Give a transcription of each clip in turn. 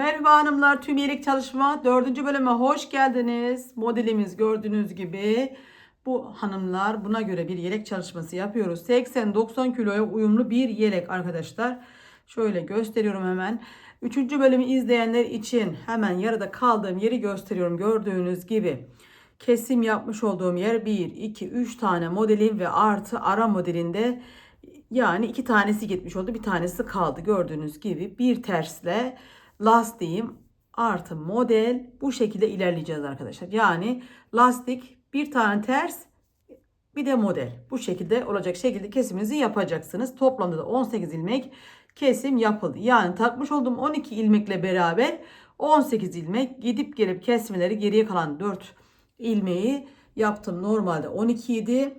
Merhaba hanımlar, tüm yelek çalışma 4. bölüme hoş geldiniz. Modelimiz gördüğünüz gibi bu hanımlar buna göre bir yelek çalışması yapıyoruz. 80-90 kiloya uyumlu bir yelek arkadaşlar. Şöyle gösteriyorum hemen. 3. bölümü izleyenler için hemen yarıda kaldığım yeri gösteriyorum. Gördüğünüz gibi kesim yapmış olduğum yer 1, 2, 3 tane modelim ve artı ara modelinde yani iki tanesi gitmiş oldu. Bir tanesi kaldı. Gördüğünüz gibi bir tersle lastiğim artı model bu şekilde ilerleyeceğiz arkadaşlar. Yani lastik bir tane ters bir de model. Bu şekilde olacak şekilde kesiminizi yapacaksınız. Toplamda da 18 ilmek kesim yapıldı. Yani takmış olduğum 12 ilmekle beraber 18 ilmek gidip gelip kesmeleri geriye kalan 4 ilmeği yaptım. Normalde 12 idi.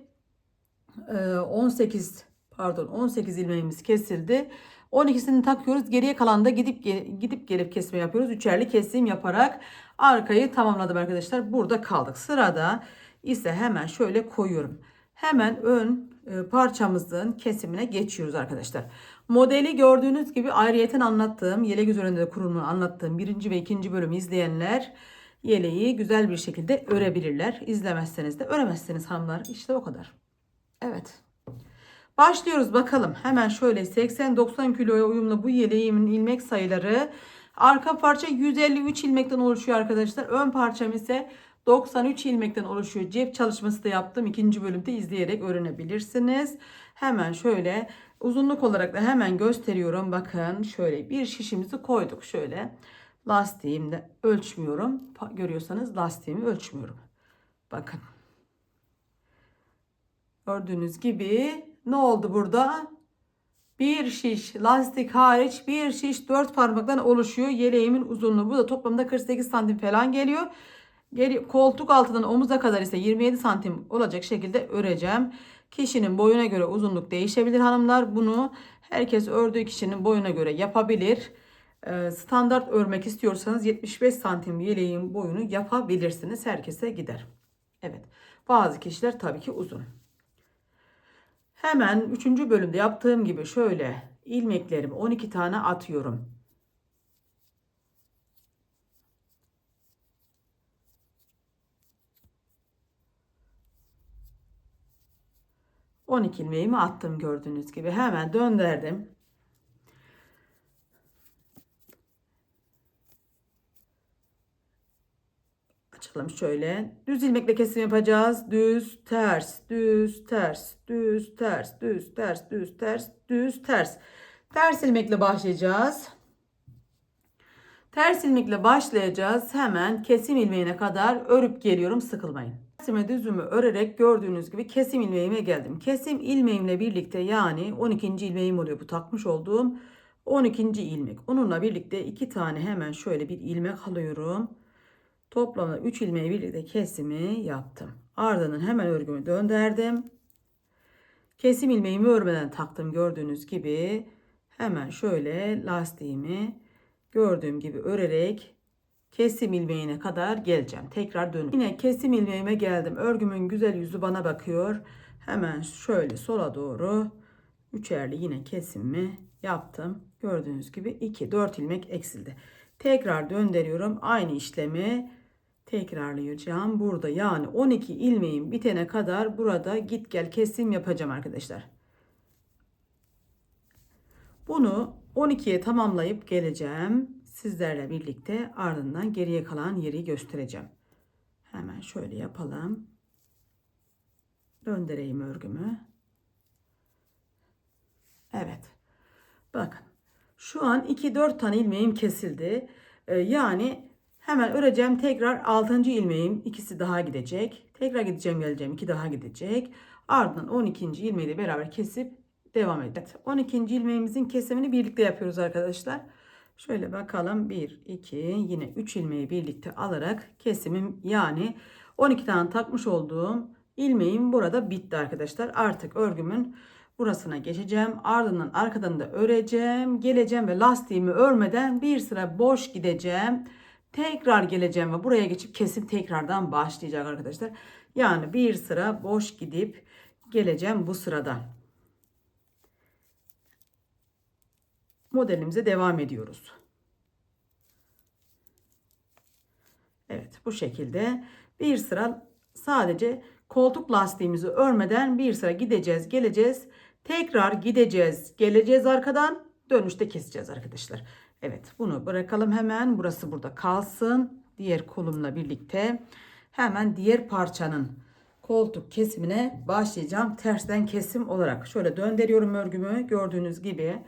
Ee, 18 pardon 18 ilmeğimiz kesildi. 12'sini takıyoruz. Geriye kalan da gidip gidip gelip kesme yapıyoruz. Üçerli kesim yaparak arkayı tamamladım arkadaşlar. Burada kaldık. Sırada ise hemen şöyle koyuyorum. Hemen ön e, parçamızın kesimine geçiyoruz arkadaşlar. Modeli gördüğünüz gibi ayrıyeten anlattığım, yelek üzerinde de kurulumunu anlattığım birinci ve ikinci bölümü izleyenler yeleği güzel bir şekilde örebilirler. İzlemezseniz de öremezseniz hanımlar işte o kadar. Evet. Başlıyoruz bakalım. Hemen şöyle 80-90 kiloya uyumlu bu yeleğimin ilmek sayıları. Arka parça 153 ilmekten oluşuyor arkadaşlar. Ön parçam ise 93 ilmekten oluşuyor. Cep çalışması da yaptım. İkinci bölümde izleyerek öğrenebilirsiniz. Hemen şöyle uzunluk olarak da hemen gösteriyorum. Bakın şöyle bir şişimizi koyduk. Şöyle lastiğimde ölçmüyorum. Görüyorsanız lastiğimi ölçmüyorum. Bakın. Gördüğünüz gibi ne oldu burada? Bir şiş lastik hariç bir şiş dört parmaktan oluşuyor. Yeleğimin uzunluğu bu da toplamda 48 santim falan geliyor. Geri, koltuk altından omuza kadar ise 27 santim olacak şekilde öreceğim. Kişinin boyuna göre uzunluk değişebilir hanımlar. Bunu herkes ördüğü kişinin boyuna göre yapabilir. Ee, standart örmek istiyorsanız 75 santim yeleğin boyunu yapabilirsiniz. Herkese gider. Evet. Bazı kişiler tabii ki uzun. Hemen 3. bölümde yaptığım gibi şöyle ilmeklerimi 12 tane atıyorum. On iki ilmeğimi attım gördüğünüz gibi. Hemen döndürdüm. Açalım şöyle. Düz ilmekle kesim yapacağız. Düz, ters, düz, ters, düz, ters, düz, ters, düz, ters, düz, ters. Ters ilmekle başlayacağız. Ters ilmekle başlayacağız. Hemen kesim ilmeğine kadar örüp geliyorum. Sıkılmayın. Kesime düzümü örerek gördüğünüz gibi kesim ilmeğime geldim. Kesim ilmeğimle birlikte yani 12. ilmeğim oluyor bu takmış olduğum 12. ilmek. Onunla birlikte iki tane hemen şöyle bir ilmek alıyorum. Toplamda 3 ilmeği birlikte kesimi yaptım. Ardından hemen örgümü döndürdüm. Kesim ilmeğimi örmeden taktım gördüğünüz gibi. Hemen şöyle lastiğimi gördüğüm gibi örerek kesim ilmeğine kadar geleceğim. Tekrar dönüp yine kesim ilmeğime geldim. Örgümün güzel yüzü bana bakıyor. Hemen şöyle sola doğru üçerli yine kesimimi yaptım. Gördüğünüz gibi 2 4 ilmek eksildi. Tekrar döndürüyorum. Aynı işlemi tekrarlayacağım. Burada yani 12 ilmeğin bitene kadar burada git gel kesim yapacağım arkadaşlar. Bunu 12'ye tamamlayıp geleceğim. Sizlerle birlikte ardından geriye kalan yeri göstereceğim. Hemen şöyle yapalım. Döndüreyim örgümü. Evet. Bakın. Şu an 2-4 tane ilmeğim kesildi. Ee, yani hemen öreceğim. Tekrar 6. ilmeğim. ikisi daha gidecek. Tekrar gideceğim geleceğim. 2 daha gidecek. Ardından 12. ilmeği de beraber kesip devam edeceğiz. 12. ilmeğimizin kesimini birlikte yapıyoruz arkadaşlar. Şöyle bakalım. 1, 2, yine 3 ilmeği birlikte alarak kesimim yani 12 tane takmış olduğum ilmeğim burada bitti arkadaşlar. Artık örgümün burasına geçeceğim. Ardından arkadan da öreceğim. Geleceğim ve lastiğimi örmeden bir sıra boş gideceğim. Tekrar geleceğim ve buraya geçip kesim tekrardan başlayacak arkadaşlar. Yani bir sıra boş gidip geleceğim bu sırada. Modelimize devam ediyoruz. Evet bu şekilde bir sıra sadece koltuk lastiğimizi örmeden bir sıra gideceğiz geleceğiz. Tekrar gideceğiz geleceğiz arkadan dönüşte keseceğiz arkadaşlar. Evet bunu bırakalım hemen burası burada kalsın. Diğer kolumla birlikte hemen diğer parçanın koltuk kesimine başlayacağım. Tersten kesim olarak şöyle döndürüyorum örgümü gördüğünüz gibi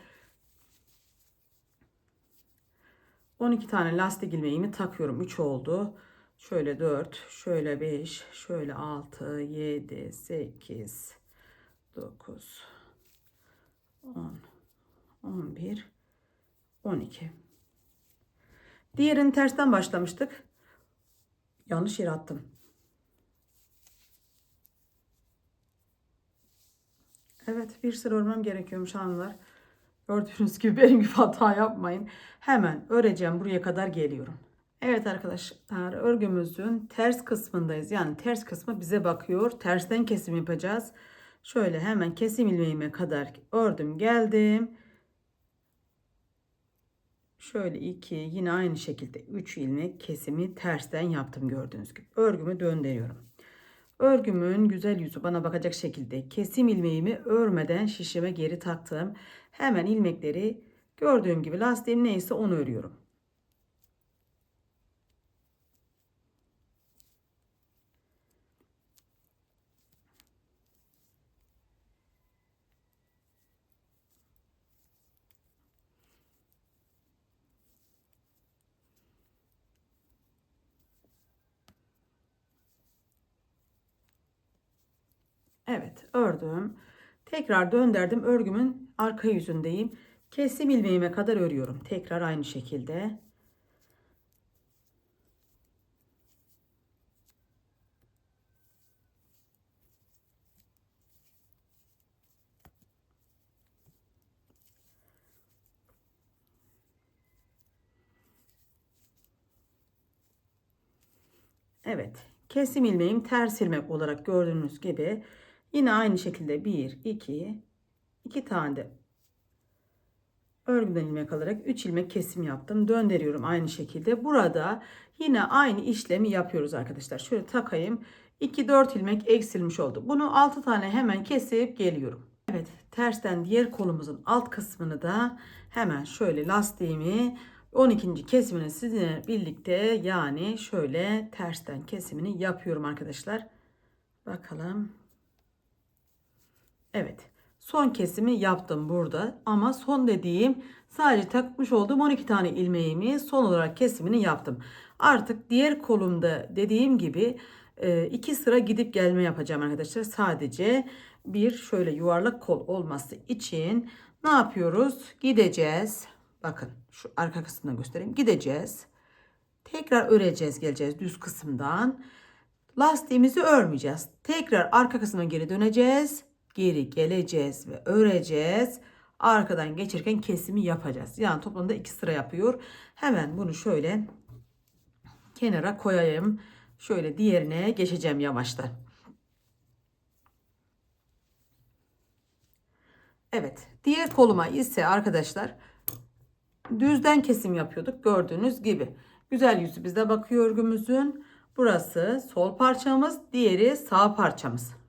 12 tane lastik ilmeğimi takıyorum. 3 oldu. Şöyle 4, şöyle 5, şöyle 6, 7, 8, 9, 10, 11, 12. Diğerini tersten başlamıştık. Yanlış yere attım. Evet bir sıra örmem gerekiyormuş hanımlar. Gördüğünüz gibi benim gibi hata yapmayın. Hemen öreceğim buraya kadar geliyorum. Evet arkadaşlar örgümüzün ters kısmındayız. Yani ters kısmı bize bakıyor. Tersten kesim yapacağız. Şöyle hemen kesim ilmeğime kadar ördüm geldim. Şöyle iki yine aynı şekilde 3 ilmek kesimi tersten yaptım gördüğünüz gibi. Örgümü döndürüyorum. Örgümün güzel yüzü bana bakacak şekilde kesim ilmeğimi örmeden şişime geri taktım. Hemen ilmekleri gördüğüm gibi lastiğim neyse onu örüyorum. Evet ördüm. Tekrar döndürdüm. Örgümün arka yüzündeyim. Kesim ilmeğime kadar örüyorum. Tekrar aynı şekilde. Evet. Kesim ilmeğim ters ilmek olarak gördüğünüz gibi yine aynı şekilde 1 2 2 tane de örgüden ilmek alarak 3 ilmek kesim yaptım. Döndürüyorum aynı şekilde. Burada yine aynı işlemi yapıyoruz arkadaşlar. Şöyle takayım. 2 4 ilmek eksilmiş oldu. Bunu 6 tane hemen kesip geliyorum. Evet, tersten diğer kolumuzun alt kısmını da hemen şöyle lastiğimi 12. kesimini sizinle birlikte yani şöyle tersten kesimini yapıyorum arkadaşlar. Bakalım. Evet. Son kesimi yaptım burada ama son dediğim sadece takmış olduğum 12 tane ilmeğimi son olarak kesimini yaptım. Artık diğer kolumda dediğim gibi e, iki sıra gidip gelme yapacağım arkadaşlar. Sadece bir şöyle yuvarlak kol olması için ne yapıyoruz? Gideceğiz. Bakın şu arka kısmını göstereyim. Gideceğiz. Tekrar öreceğiz geleceğiz düz kısımdan. Lastiğimizi örmeyeceğiz. Tekrar arka kısmına geri döneceğiz. Geri geleceğiz ve öreceğiz. Arkadan geçirken kesimi yapacağız. Yani toplamda iki sıra yapıyor. Hemen bunu şöyle kenara koyayım. Şöyle diğerine geçeceğim yavaştan. Evet. Diğer koluma ise arkadaşlar düzden kesim yapıyorduk gördüğünüz gibi. Güzel yüzü bizde bakıyor örgümüzün. Burası sol parçamız, diğeri sağ parçamız.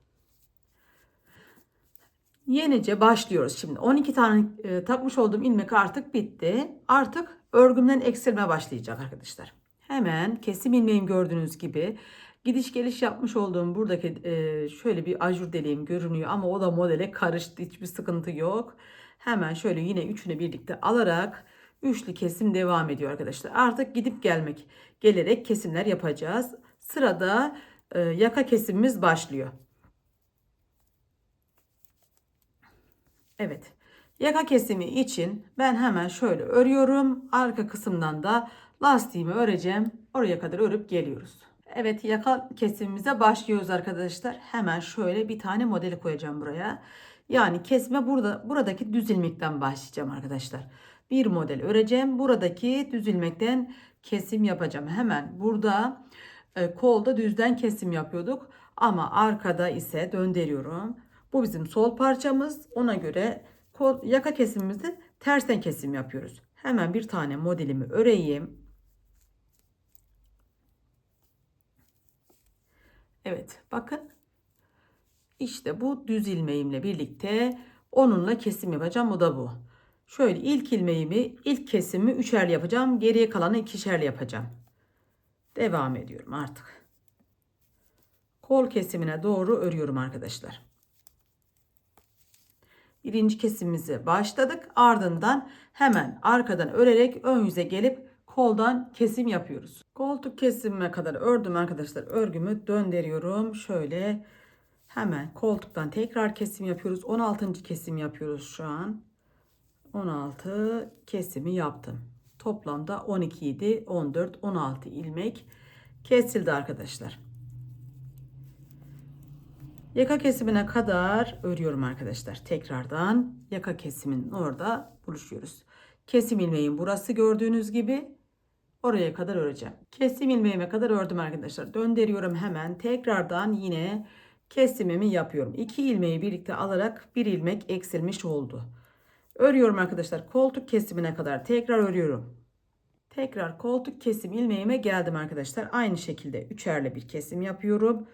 Yenice başlıyoruz şimdi. 12 tane e, takmış olduğum ilmek artık bitti. Artık örgümden eksilme başlayacak arkadaşlar. Hemen kesim ilmeğim gördüğünüz gibi gidiş geliş yapmış olduğum buradaki e, şöyle bir ajur deliğim görünüyor ama o da modele karıştı. Hiçbir sıkıntı yok. Hemen şöyle yine üçünü birlikte alarak üçlü kesim devam ediyor arkadaşlar. Artık gidip gelmek gelerek kesimler yapacağız. Sırada e, yaka kesimimiz başlıyor. Evet. Yaka kesimi için ben hemen şöyle örüyorum. Arka kısımdan da lastiğimi öreceğim. Oraya kadar örüp geliyoruz. Evet yaka kesimimize başlıyoruz arkadaşlar. Hemen şöyle bir tane modeli koyacağım buraya. Yani kesme burada buradaki düz ilmekten başlayacağım arkadaşlar. Bir model öreceğim. Buradaki düz ilmekten kesim yapacağım. Hemen burada e, kolda düzden kesim yapıyorduk. Ama arkada ise döndürüyorum. Bu bizim sol parçamız. Ona göre kol, yaka kesimimizde tersten kesim yapıyoruz. Hemen bir tane modelimi öreyim. Evet bakın. İşte bu düz ilmeğimle birlikte onunla kesim yapacağım. O da bu. Şöyle ilk ilmeğimi, ilk kesimi üçerli yapacağım. Geriye kalanı ikişerli yapacağım. Devam ediyorum artık. Kol kesimine doğru örüyorum arkadaşlar. Birinci kesimimizi başladık. Ardından hemen arkadan örerek ön yüze gelip koldan kesim yapıyoruz. Koltuk kesimine kadar ördüm arkadaşlar. Örgümü döndürüyorum. Şöyle hemen koltuktan tekrar kesim yapıyoruz. 16. kesim yapıyoruz şu an. 16 kesimi yaptım. Toplamda 12 idi. 14, 16 ilmek kesildi arkadaşlar. Yaka kesimine kadar örüyorum arkadaşlar. Tekrardan yaka kesiminin orada buluşuyoruz. Kesim ilmeğim burası gördüğünüz gibi oraya kadar öreceğim. Kesim ilmeğime kadar ördüm arkadaşlar. Döndürüyorum hemen. Tekrardan yine kesimimi yapıyorum. İki ilmeği birlikte alarak bir ilmek eksilmiş oldu. Örüyorum arkadaşlar. Koltuk kesimine kadar tekrar örüyorum. Tekrar koltuk kesim ilmeğime geldim arkadaşlar. Aynı şekilde üçerli bir kesim yapıyorum.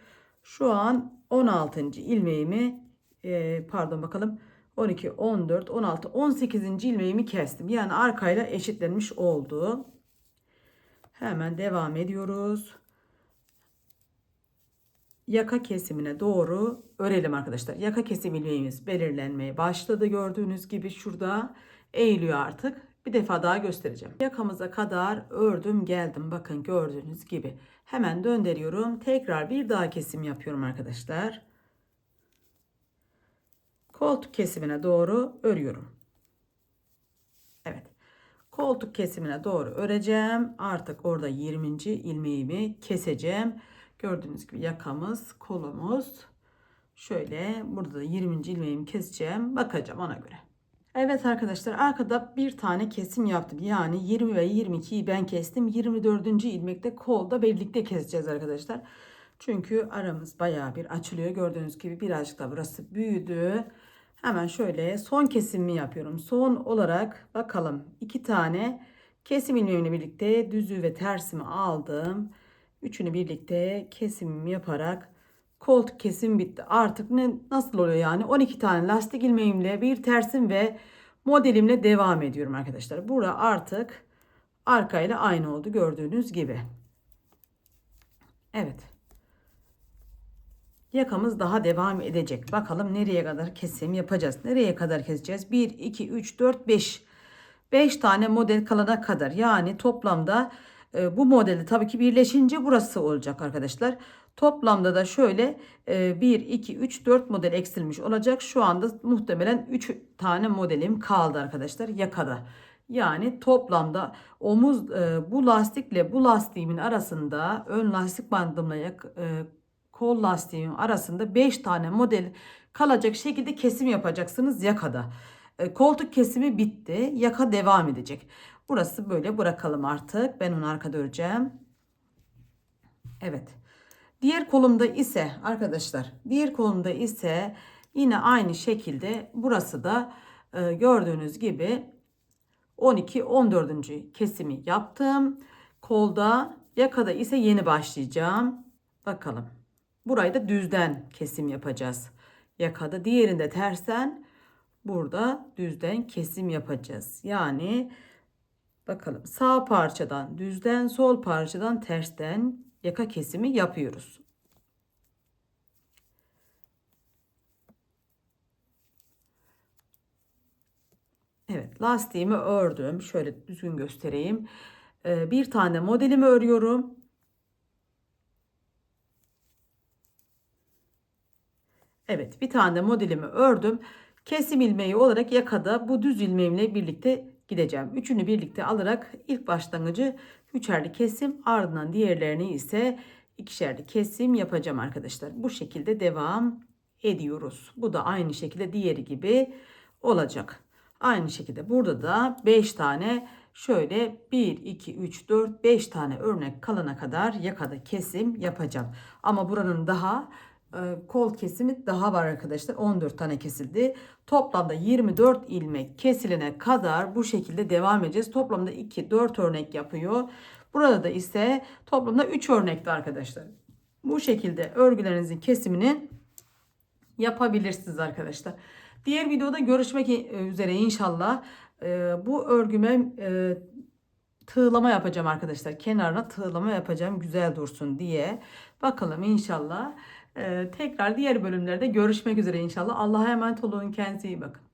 Şu an 16. ilmeğimi e, pardon bakalım 12, 14, 16, 18. ilmeğimi kestim. Yani arkayla eşitlenmiş oldu. Hemen devam ediyoruz. Yaka kesimine doğru örelim arkadaşlar. Yaka kesim ilmeğimiz belirlenmeye başladı. Gördüğünüz gibi şurada eğiliyor artık. Bir defa daha göstereceğim. Yakamıza kadar ördüm geldim. Bakın gördüğünüz gibi. Hemen döndürüyorum. Tekrar bir daha kesim yapıyorum arkadaşlar. Koltuk kesimine doğru örüyorum. Evet. Koltuk kesimine doğru öreceğim. Artık orada 20. ilmeğimi keseceğim. Gördüğünüz gibi yakamız, kolumuz. Şöyle burada da 20. ilmeğimi keseceğim. Bakacağım ona göre. Evet arkadaşlar arkada bir tane kesim yaptım. Yani 20 ve 22'yi ben kestim. 24. ilmekte kolda birlikte keseceğiz arkadaşlar. Çünkü aramız baya bir açılıyor. Gördüğünüz gibi birazcık da burası büyüdü. Hemen şöyle son kesimimi yapıyorum. Son olarak bakalım iki tane kesim ilmeğimle birlikte düzü ve tersimi aldım. Üçünü birlikte kesimimi yaparak koltuk kesim bitti. Artık ne nasıl oluyor yani? 12 tane lastik ilmeğimle bir tersim ve modelimle devam ediyorum arkadaşlar. Burada artık arkayla aynı oldu gördüğünüz gibi. Evet. Yakamız daha devam edecek. Bakalım nereye kadar kesim yapacağız. Nereye kadar keseceğiz? 1, 2, 3, 4, 5. 5 tane model kalana kadar. Yani toplamda e, bu modeli tabii ki birleşince burası olacak arkadaşlar. Toplamda da şöyle e, 1, 2, 3, 4 model eksilmiş olacak. Şu anda muhtemelen 3 tane modelim kaldı arkadaşlar yakada. Yani toplamda omuz e, bu lastikle bu lastiğimin arasında ön lastik bandımla yak, e, kol lastiğim arasında 5 tane model kalacak şekilde kesim yapacaksınız yakada. E, koltuk kesimi bitti. Yaka devam edecek. Burası böyle bırakalım artık. Ben onu arkada öreceğim. Evet. Diğer kolumda ise arkadaşlar diğer kolumda ise yine aynı şekilde burası da e, gördüğünüz gibi 12 14. kesimi yaptım. Kolda yakada ise yeni başlayacağım. Bakalım. Burayı da düzden kesim yapacağız. Yakada diğerinde tersen burada düzden kesim yapacağız. Yani bakalım sağ parçadan düzden sol parçadan tersten yaka kesimi yapıyoruz. Evet lastiğimi ördüm. Şöyle düzgün göstereyim. Ee, bir tane modelimi örüyorum. Evet bir tane de modelimi ördüm. Kesim ilmeği olarak yakada bu düz ilmeğimle birlikte gideceğim. Üçünü birlikte alarak ilk başlangıcı üçerli kesim ardından diğerlerini ise ikişerli kesim yapacağım arkadaşlar. Bu şekilde devam ediyoruz. Bu da aynı şekilde diğeri gibi olacak. Aynı şekilde burada da 5 tane şöyle 1, 2, 3, 4, 5 tane örnek kalana kadar yakada kesim yapacağım. Ama buranın daha kol kesimi daha var arkadaşlar. 14 tane kesildi. Toplamda 24 ilmek kesilene kadar bu şekilde devam edeceğiz. Toplamda 2 4 örnek yapıyor. Burada da ise toplamda 3 örnekti arkadaşlar. bu şekilde örgülerinizin kesimini yapabilirsiniz arkadaşlar. Diğer videoda görüşmek üzere inşallah. Ee, bu örgüme e, tığlama yapacağım arkadaşlar. Kenarına tığlama yapacağım güzel dursun diye. Bakalım inşallah. Ee, tekrar diğer bölümlerde görüşmek üzere inşallah. Allah'a emanet olun. Kendinize iyi bakın.